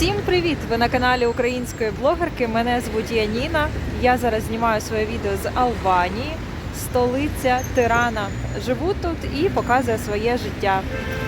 Всім привіт! Ви на каналі української блогерки. Мене звуть Яніна. Я зараз знімаю своє відео з Албанії, столиця Тирана. Живу тут і показую своє життя.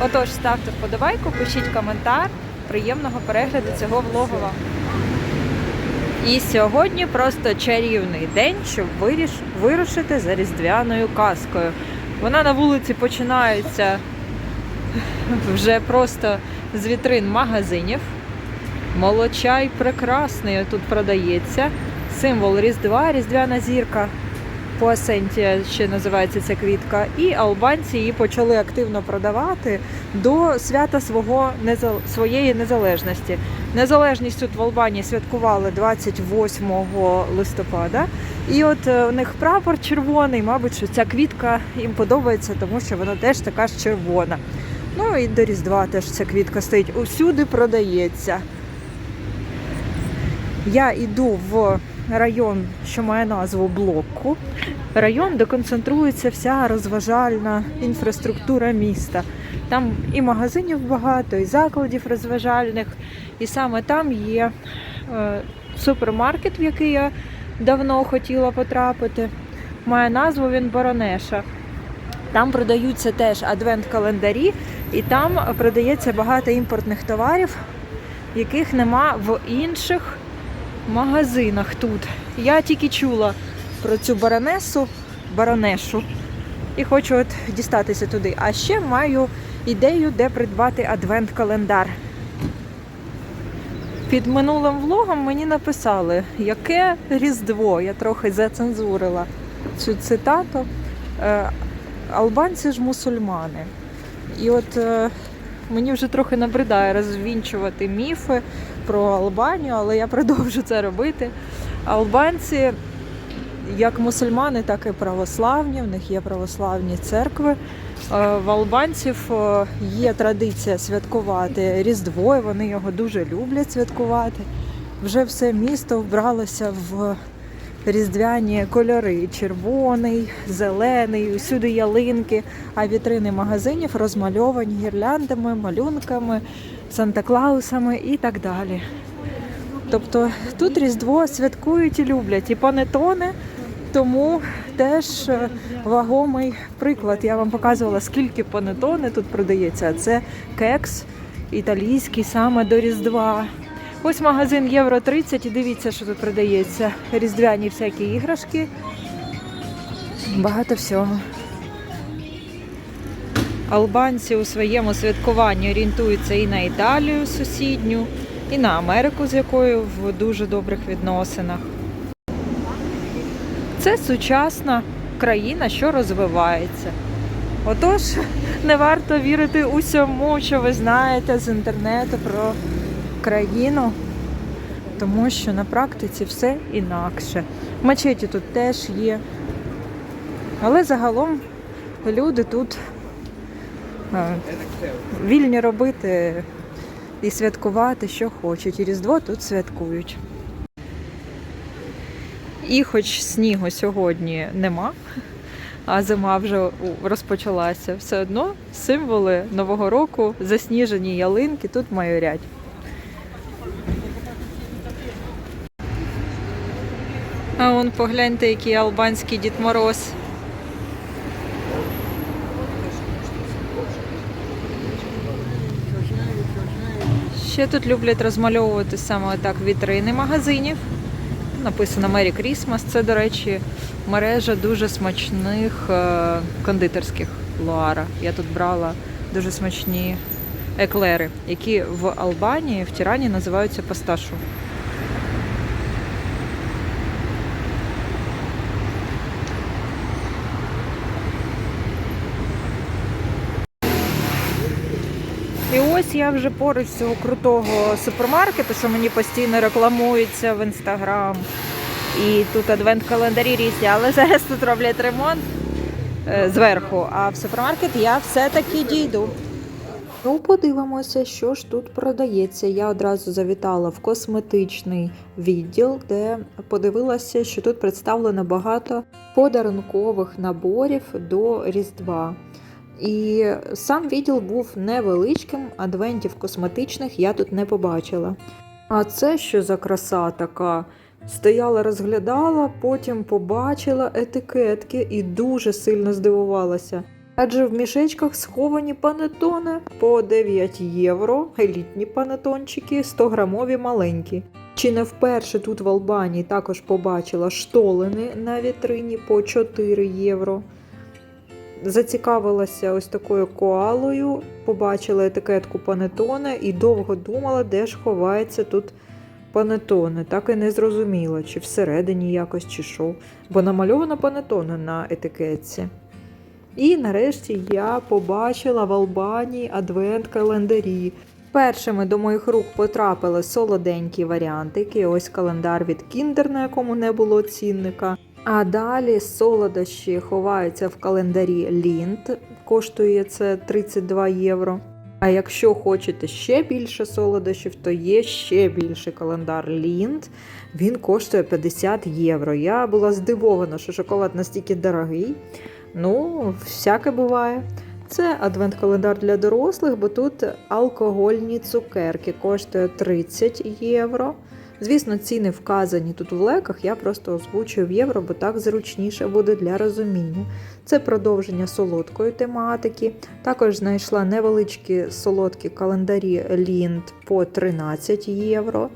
Отож, ставте вподобайку, пишіть коментар. Приємного перегляду цього влогова. І сьогодні просто чарівний день, щоб виріш... вирушити за різдвяною казкою. Вона на вулиці починається вже просто з вітрин магазинів. Молочай прекрасний тут продається. Символ Різдва, Різдвяна зірка. Пуасентія ще називається ця квітка. І албанці її почали активно продавати до свята свого своєї незалежності. Незалежність тут в Албанії святкували 28 листопада. І от е, у них прапор червоний, мабуть, що ця квітка їм подобається, тому що вона теж така ж червона. Ну і до Різдва теж ця квітка стоїть. Усюди продається. Я йду в район, що має назву Блокку. Район, де концентрується вся розважальна інфраструктура міста. Там і магазинів багато, і закладів розважальних. І саме там є е, супермаркет, в який я давно хотіла потрапити. Має назву він Баронеша. Там продаються теж адвент-календарі, і там продається багато імпортних товарів, яких нема в інших магазинах тут. Я тільки чула про цю баронесу, баронешу, і хочу от дістатися туди. А ще маю ідею, де придбати адвент-календар. Під минулим влогом мені написали, яке Різдво. Я трохи зацензурила цю цитату. Е, Албанці ж мусульмани. І от е, мені вже трохи набридає розвінчувати міфи про Албанію, але я продовжу це робити. Албанці, як мусульмани, так і православні, в них є православні церкви. Е, В албанців е, є традиція святкувати Різдво, і вони його дуже люблять святкувати. Вже все місто вбралося в різдвяні кольори: червоний, зелений, усюди ялинки, а вітрини магазинів розмальовані гірляндами, малюнками, Санта-Клаусами і так далі. Тобто тут Різдво святкують і люблять і панетони, тому теж е, вагомий приклад. Я вам показувала, скільки панетони тут продається. Це кекс італійський саме до Різдва. Ось магазин Євро 30 і дивіться, що тут продається. Різдвяні всякі іграшки. Багато всього. Албанці у своєму святкуванні орієнтуються і на Італію сусідню, і на Америку, з якою в дуже добрих відносинах. Це сучасна країна, що розвивається. Отож, не варто вірити усьому, що ви знаєте з інтернету про країну, тому що на практиці все інакше. Мечеті тут теж є. Але загалом люди тут вільні робити і святкувати, що хочуть. І Різдво тут святкують. І хоч снігу сьогодні нема, а зима вже розпочалася, все одно символи Нового року, засніжені ялинки тут майорять. А он погляньте, який албанський Дід Мороз. Ще тут люблять розмальовувати саме так вітрини магазинів. Написано Merry Christmas. Це, до речі, мережа дуже смачних е, кондитерських луара. Я тут брала дуже смачні еклери, які в Албанії, в Тірані називаються пасташу. І ось я вже поруч цього крутого супермаркету, що мені постійно рекламується в інстаграм. І тут адвент-календарі різні, але зараз тут роблять ремонт е, зверху. А в супермаркет я все-таки дійду. Ну, подивимося, що ж тут продається. Я одразу завітала в косметичний відділ, де подивилася, що тут представлено багато подарункових наборів до Різдва. І сам відділ був невеличким, адвентів косметичних я тут не побачила. А це що за краса така? Стояла, розглядала, потім побачила етикетки і дуже сильно здивувалася. Адже в мішечках сховані панетони по 9 євро, елітні панетончики, 100 грамові маленькі. Чи не вперше тут в Албанії також побачила штолени на вітрині по 4 євро. Зацікавилася ось такою коалою, побачила етикетку панетоне і довго думала, де ж ховається тут панетоне. Так і не зрозуміла, чи всередині якось, чи що. Бо намальовано панетоне на етикетці. І нарешті я побачила в Албанії адвент-календарі. Першими до моїх рук потрапили солоденькі варіантики. Ось календар від Kinder, на якому не було цінника. А далі солодощі ховаються в календарі Лінт. Коштує це 32 євро. А якщо хочете ще більше солодощів, то є ще більший календар Лінт. Він коштує 50 євро. Я була здивована, що шоколад настільки дорогий. Ну, всяке буває. Це адвент-календар для дорослих, бо тут алкогольні цукерки коштує 30 євро. Звісно, ціни вказані тут в леках, я просто озвучую в євро, бо так зручніше буде для розуміння. Це продовження солодкої тематики. Також знайшла невеличкі солодкі календарі Лінд по 13 євро.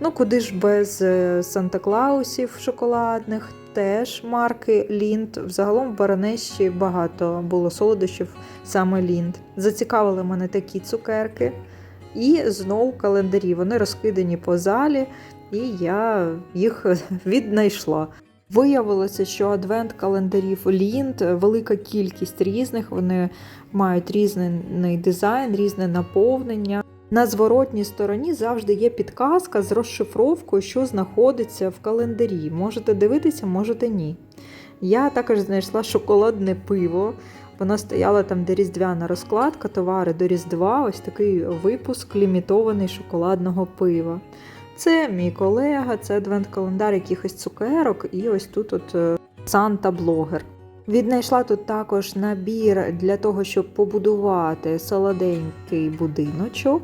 Ну, куди ж без е, Санта-Клаусів шоколадних, теж марки Лінд. Взагалом в Баронещі багато було солодощів саме Лінд. Зацікавили мене такі цукерки. І знову календарі. Вони розкидані по залі, і я їх віднайшла. Виявилося, що адвент-календарів Лінд велика кількість різних. Вони мають різний дизайн, різне наповнення. На зворотній стороні завжди є підказка з розшифровкою, що знаходиться в календарі. Можете дивитися, можете ні. Я також знайшла шоколадне пиво. Вона стояла там, де різдвяна розкладка, товари до Різдва, ось такий випуск лімітований шоколадного пива. Це мій колега, це адвент-календар якихось цукерок, і ось тут от е, Санта-блогер. Віднайшла тут також набір для того, щоб побудувати солоденький будиночок.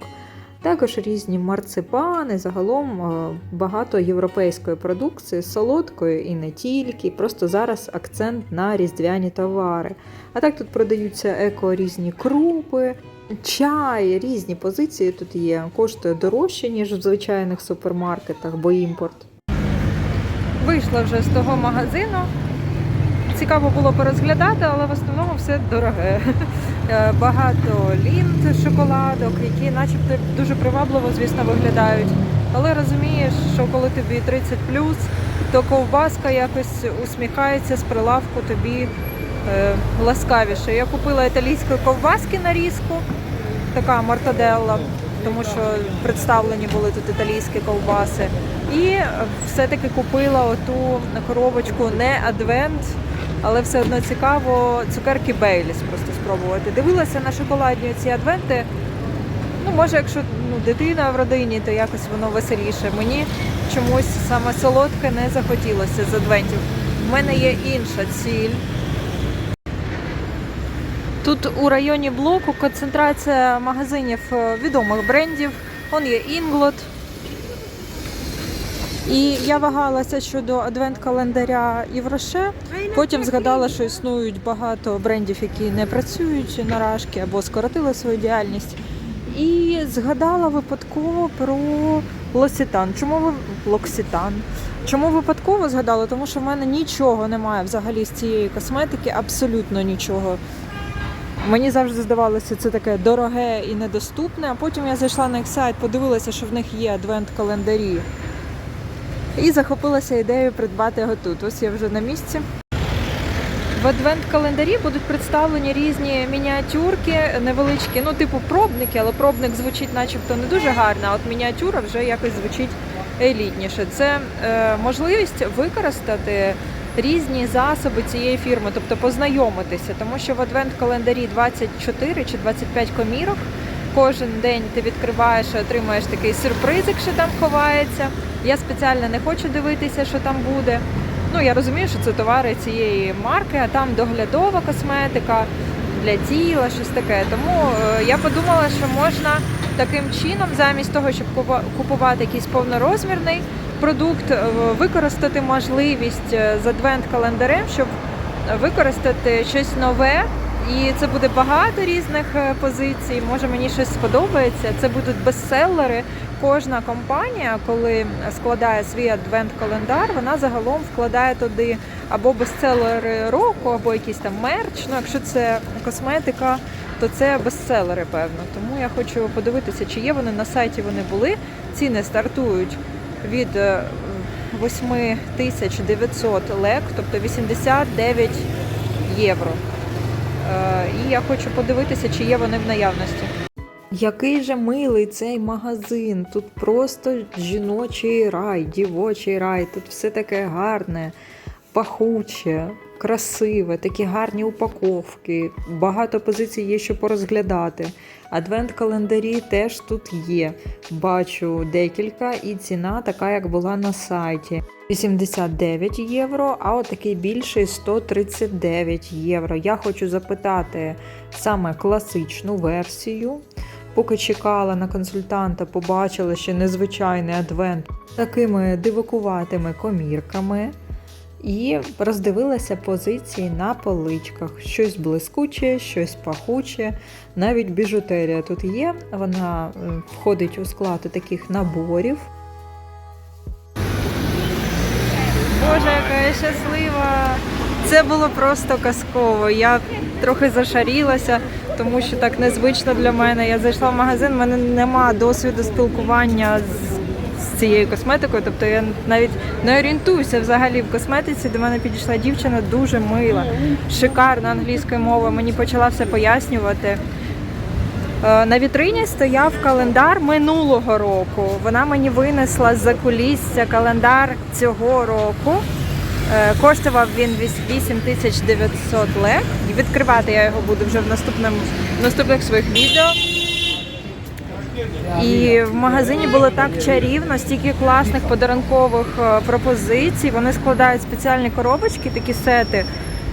Також різні марципани, загалом е, багато європейської продукції, солодкої і не тільки. Просто зараз акцент на різдвяні товари. А так тут продаються еко різні крупи, чай, різні позиції тут є. Коштує дорожче, ніж в звичайних супермаркетах, бо імпорт. Вийшла вже з того магазину. Цікаво було порозглядати, але в основному все дороге. Е, Багато лінт шоколадок, які начебто дуже привабливо, звісно, виглядають. Але розумієш, що коли тобі 30 то ковбаска якось усміхається з прилавку тобі е, ласкавіше. Я купила італійської ковбаски нарізку, така мортаделла, тому що представлені були тут італійські ковбаси. І все-таки купила оту коробочку не адвент, але все одно цікаво цукерки Бейліс просто спробувати. Дивилася на шоколадні ці адвенти. Ну, може, якщо ну, дитина в родині, то якось воно веселіше. Мені чомусь саме солодке не захотілося з адвентів. У мене є інша ціль. Тут у районі блоку концентрація магазинів е, відомих брендів. Он є Інглот. І я вагалася щодо адвент-календаря Євроше. Потім згадала, що існують багато брендів, які не працюють наражки або скоротили свою діяльність. І згадала випадково про Лосітан. Чому ви Локсітан? Чому випадково згадала? Тому що в мене нічого немає взагалі з цієї косметики, абсолютно нічого. Мені завжди здавалося, це таке дороге і недоступне. А потім я зайшла на їх сайт, подивилася, що в них є адвент-календарі. І захопилася ідеєю придбати його тут. Ось я вже на місці. В адвент-календарі будуть представлені різні мініатюрки, невеличкі, ну, типу пробники, але пробник звучить начебто не дуже гарно, а от мініатюра вже якось звучить елітніше. Це е, можливість використати різні засоби цієї фірми, тобто познайомитися, тому що в адвент-календарі 24 чи 25 комірок. Кожен день ти відкриваєш і отримаєш такий сюрпризик, що там ховається. Я спеціально не хочу дивитися, що там буде. Ну, я розумію, що це товари цієї марки, а там доглядова косметика, для тіла, щось таке. Тому е, я подумала, що можна таким чином, замість того, щоб купувати якийсь повнорозмірний продукт, е, використати можливість е, з адвент-календарем, щоб використати щось нове. І це буде багато різних е, позицій. Може мені щось сподобається. Це будуть бестселери. Кожна компанія, коли складає свій адвент-календар, вона загалом вкладає туди або бестселери року, або якийсь там мерч. Ну, якщо це косметика, то це бестселери, певно. Тому я хочу подивитися, чи є вони на сайті. Вони були. Ціни стартують від е, 8900 лек, тобто 89 євро. Е, І я хочу подивитися, чи є вони в наявності. Який же милий цей магазин. Тут просто жіночий рай, дівочий рай. Тут все таке гарне, пахуче, красиве, такі гарні упаковки. Багато позицій є, що порозглядати. Адвент-календарі теж тут є. Бачу декілька, і ціна така, як була на сайті. 89 євро, а такий більший 139 євро. Я хочу запитати саме класичну версію. Поки чекала на консультанта, побачила ще незвичайний адвент такими дивакуватими комірками. І роздивилася позиції на поличках. Щось блискуче, щось пахуче, навіть біжутерія тут є. Вона входить у склад таких наборів. Боже, яка я щаслива! Це було просто казково. Я трохи зашарілася, тому що так незвично для мене. Я зайшла в магазин, в мене нема досвіду спілкування з, цією косметикою. Тобто я навіть не орієнтуюся взагалі в косметиці. До мене підійшла дівчина дуже мила, шикарна англійською мовою. Мені почала все пояснювати. Е, На вітрині стояв календар минулого року. Вона мені винесла з-за кулісся календар цього року. Е, Коштував він віс- 8900 лек. Відкривати я його буду вже в наступному в наступних своїх відео. І в магазині було так чарівно, стільки класних подарункових е, пропозицій. Вони складають спеціальні коробочки, такі сети,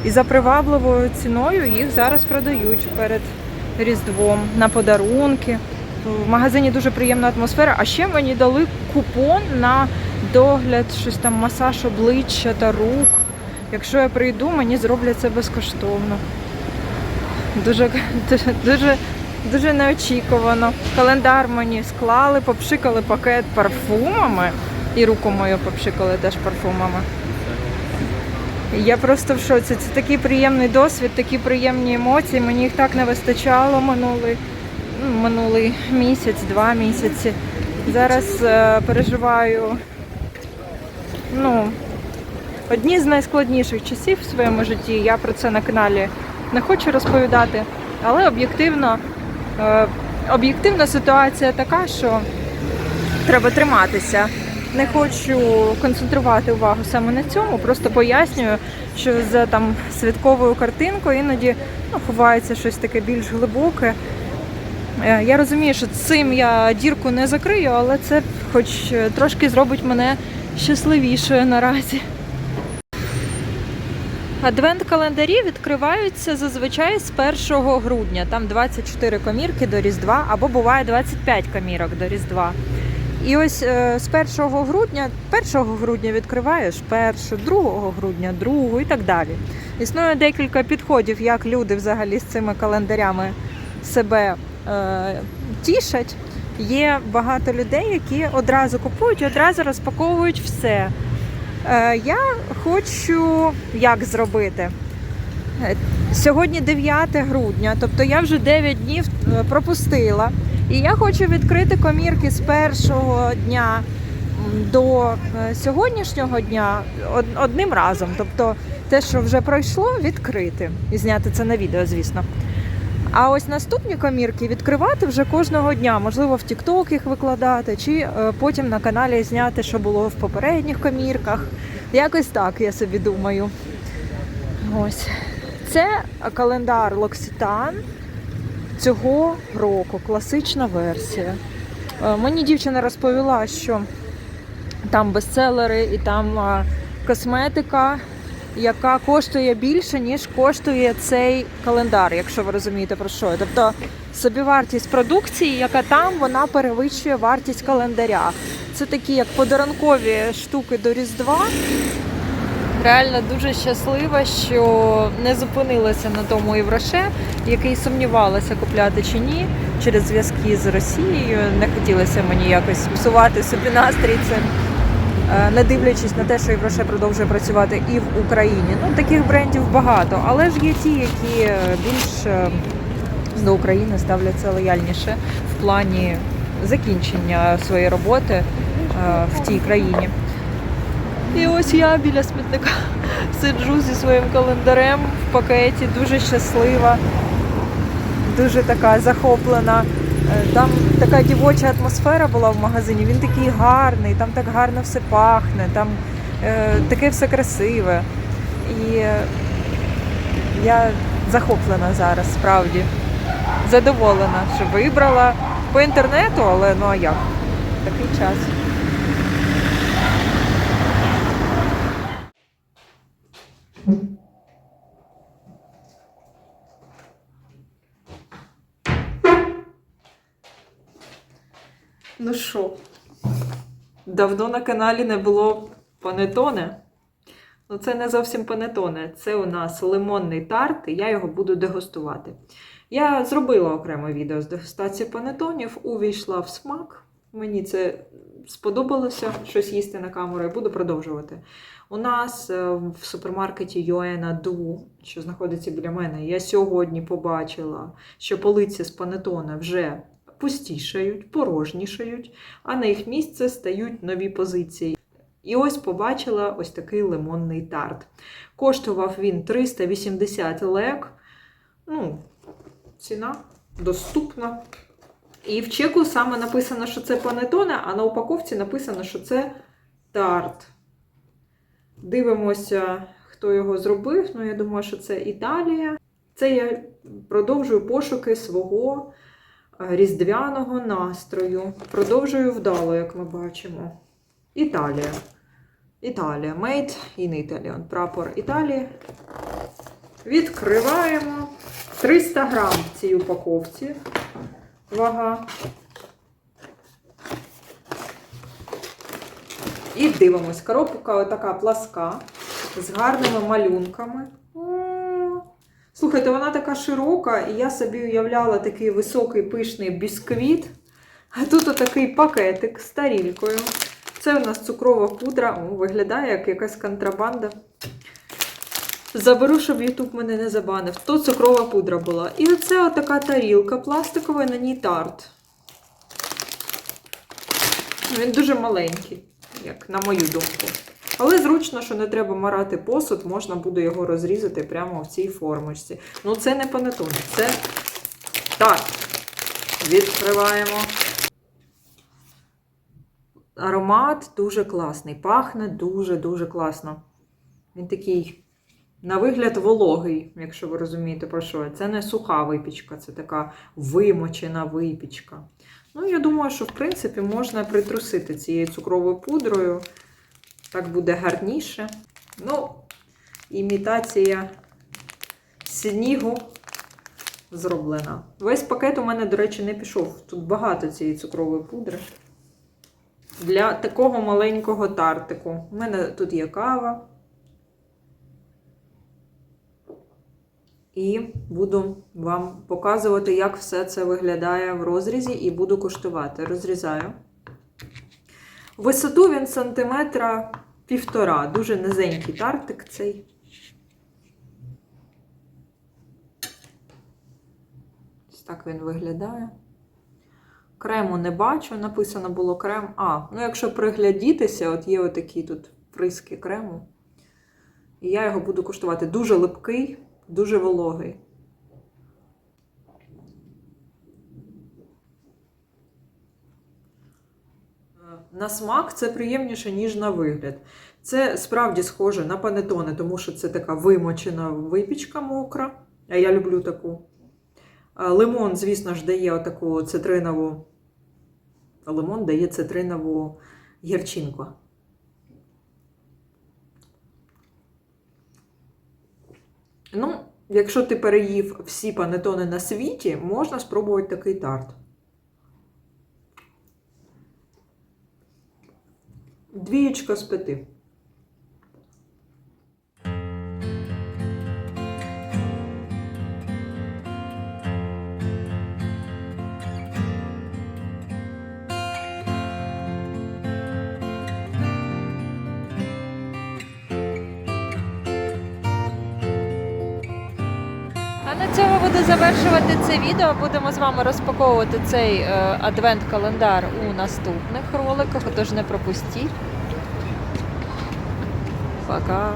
і за привабливою ціною їх зараз продають перед Різдвом на подарунки. В магазині дуже приємна атмосфера. А ще мені дали купон на догляд, щось там масаж обличчя та рук. Якщо я прийду, мені зроблять це безкоштовно. Дуже, дуже, дуже, неочікувано. Календар мені склали, попшикали пакет парфумами. І руку мою попшикали теж парфумами. Я просто в шоці. Це такий приємний досвід, такі приємні емоції. Мені їх так не вистачало минулий, ну, минулий місяць, два місяці. Зараз е, переживаю ну, одні з найскладніших часів в своєму житті. Я про це на каналі не хочу розповідати, але об'єктивно, об'єктивна ситуація така, що треба триматися. Не хочу концентрувати увагу саме на цьому, просто пояснюю, що за там святковою картинкою іноді ну, ховається щось таке більш глибоке. Е, Я розумію, що цим я дірку не закрию, але це хоч е, трошки зробить мене щасливішою наразі. Адвент-календарі відкриваються зазвичай з 1 грудня. Там 24 комірки до Різдва, або буває 25 комірок до Різдва. І ось е, з 1 грудня, 1 грудня відкриваєш першу, 2 грудня, другу і так далі. Існує декілька підходів, як люди взагалі з цими календарями себе е, тішать. Є багато людей, які одразу купують і одразу розпаковують все. Е, я хочу як зробити? Е, Сьогодні 9 грудня, тобто я вже 9 днів е, пропустила. І я хочу відкрити комірки з першого дня до сьогоднішнього дня одним разом. Тобто те, що вже пройшло, відкрити. І зняти це на відео, звісно. А ось наступні комірки відкривати вже кожного дня, можливо, в TikTok їх викладати, чи е, потім на каналі зняти, що було в попередніх комірках. Якось так, я собі думаю. Ось. Це календар L'Occitane цього року, класична версія. Е, Мені дівчина розповіла, що там бестселери і там е, косметика. Яка коштує більше, ніж коштує цей календар, якщо ви розумієте про що. Тобто собівартість продукції, яка там, вона перевищує вартість календаря. Це такі як подарункові штуки до Різдва. Реально дуже щаслива, що не зупинилася на тому Євроше, який сумнівалася купляти чи ні через зв'язки з Росією. Не хотілося мені якось псувати собі настрій цим, не дивлячись на те, що Євроше продовжує працювати і в Україні. Ну таких брендів багато, але ж є ті, які е, більш е, до України ставляться лояльніше в плані закінчення своєї роботи е, в тій країні. І ось я біля смітника сиджу зі своїм календарем в пакеті, дуже щаслива, дуже така захоплена. Е, Там така дівоча атмосфера була в магазині. Він такий гарний, там так гарно все пахне, там е, таке все красиве. І е, я захоплена зараз, справді. Задоволена, що вибрала по інтернету, але ну а як? Такий час. Ну що, давно на каналі не було панетоне. Ну, це не зовсім панетоне. Це у нас лимонний тарт, і я його буду дегустувати. Я зробила окреме відео з дегустації панетонів, увійшла в смак. Мені це сподобалося щось їсти на камеру, і буду продовжувати. У нас е, в супермаркеті Йоена Ду, що знаходиться біля мене, я сьогодні побачила, що полиці з панетона вже пустішають, порожнішають, а на їх місце стають нові позиції. І ось побачила ось такий лимонний тарт. Коштував він 380 лек. Ну, ціна доступна. І в чеку саме написано, що це панетоне, а на упаковці написано, що це тарт. Дивимося, хто його зробив. Ну, я думаю, що це Італія. Це я продовжую пошуки свого різдвяного настрою. Продовжую вдало, як ми бачимо. Італія. Італія. Made in Italy. Прапор Італії. Відкриваємо. 300 грам в цій упаковці. Вага. І дивимось. Коробка така пласка з гарними малюнками. Слухайте, вона така широка, і я собі уявляла такий високий пишний бісквіт. А тут отакий пакетик з тарілкою. Це у нас цукрова пудра. О, виглядає як якась контрабанда. Заберу, щоб Ютуб мене не забанив. То цукрова пудра була. І оце отака тарілка пластикова, на ній тарт. Він дуже маленький, як на мою думку. Але зручно, що не треба марати посуд, можна буде його розрізати прямо в цій формочці. Ну, це не панетоне, це так. Відкриваємо. Аромат дуже класний. Пахне дуже-дуже класно. Він такий, на вигляд, вологий, якщо ви розумієте, про що. Це не суха випічка, це така вимочена випічка. Ну, я думаю, що в принципі можна притрусити цією цукровою пудрою. Так буде гарніше. Ну, імітація снігу зроблена. Весь пакет у мене, до речі, не пішов. Тут багато цієї цукрової пудри. Для такого маленького тартику. У мене тут є кава. І буду вам показувати, як все це виглядає в розрізі, і буду куштувати. Розрізаю. Висоту він сантиметра півтора. Дуже низенький тартик цей. Ось так він виглядає. Крему не бачу, написано було крем. А, ну якщо приглядітися, от є отакі тут фриски крему. І я його буду куштувати. Дуже липкий, дуже вологий. На смак це приємніше, ніж на вигляд. Це справді схоже на панетоне, тому що це така вимочена випічка мокра. А я люблю таку. Лимон, звісно ж, дає отаку цитринову. Лимон дає цитринову гірчинку. Ну, якщо ти переїв всі панетони на світі, можна спробувати такий тарт. Двієчка з п'яти. Завершувати це відео. Будемо з вами розпаковувати цей е, адвент-календар у наступних роликах, тож не пропустіть. Пока!